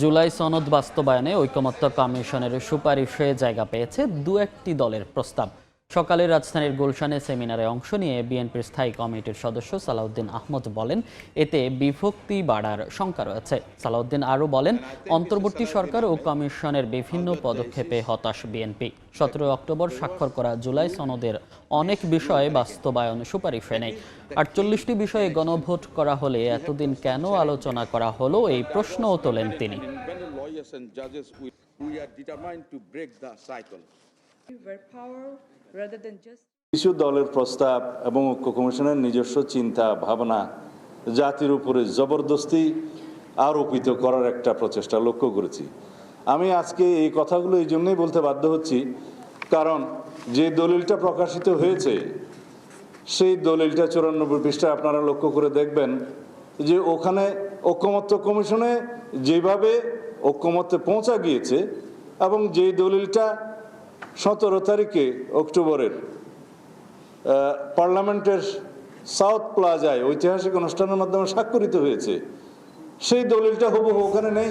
জুলাই সনদ বাস্তবায়নে ঐকমত্য কমিশনের সুপারিশে জায়গা পেয়েছে দু একটি দলের প্রস্তাব। সকালে রাজধানীর গুলশানে সেমিনারে অংশ নিয়ে বিএনপির স্থায়ী কমিটির সদস্য সালাউদ্দিন আহমদ বলেন, এতে বিভক্তি বাড়ার শঙ্কা রয়েছে। সালাউদ্দিন আরও বলেন, অন্তর্বর্তী সরকার ও কমিশনের বিভিন্ন পদক্ষেপে হতাশ বিএনপি। সতেরো অক্টোবর স্বাক্ষর করা জুলাই সনদের অনেক বিষয়ে বাস্তবায়ন সুপারিশে নেই। আটচল্লিশটি বিষয়ে গণভোট করা হলে এতদিন কেন আলোচনা করা হলো এই প্রশ্নও তোলেন তিনি। কিছু দলের প্রস্তাব এবং ঐক্য কমিশনের নিজস্ব চিন্তা, ভাবনা জাতির উপরে জবরদস্তি আরোপিত করার একটা প্রচেষ্টা লক্ষ্য করেছি। আমি আজকে এই কথাগুলো এই জন্যই বলতে বাধ্য হচ্ছি, কারণ যে দলিলটা প্রকাশিত হয়েছে, সেই দলিলটা চুরানব্বই পৃষ্ঠা আপনারা লক্ষ্য করে দেখবেন যে ওখানে ঐক্যমত্য কমিশনে যেভাবে ঐক্যমত্যে পৌঁছা গিয়েছে এবং যেই দলিলটা সতেরো তারিখে অক্টোবরের পার্লামেন্টের সাউথ প্লাজায় ঐতিহাসিক অনুষ্ঠানের মাধ্যমে স্বাক্ষরিত হয়েছে। সেই দলিলটা হুবহু ওখানে নেই।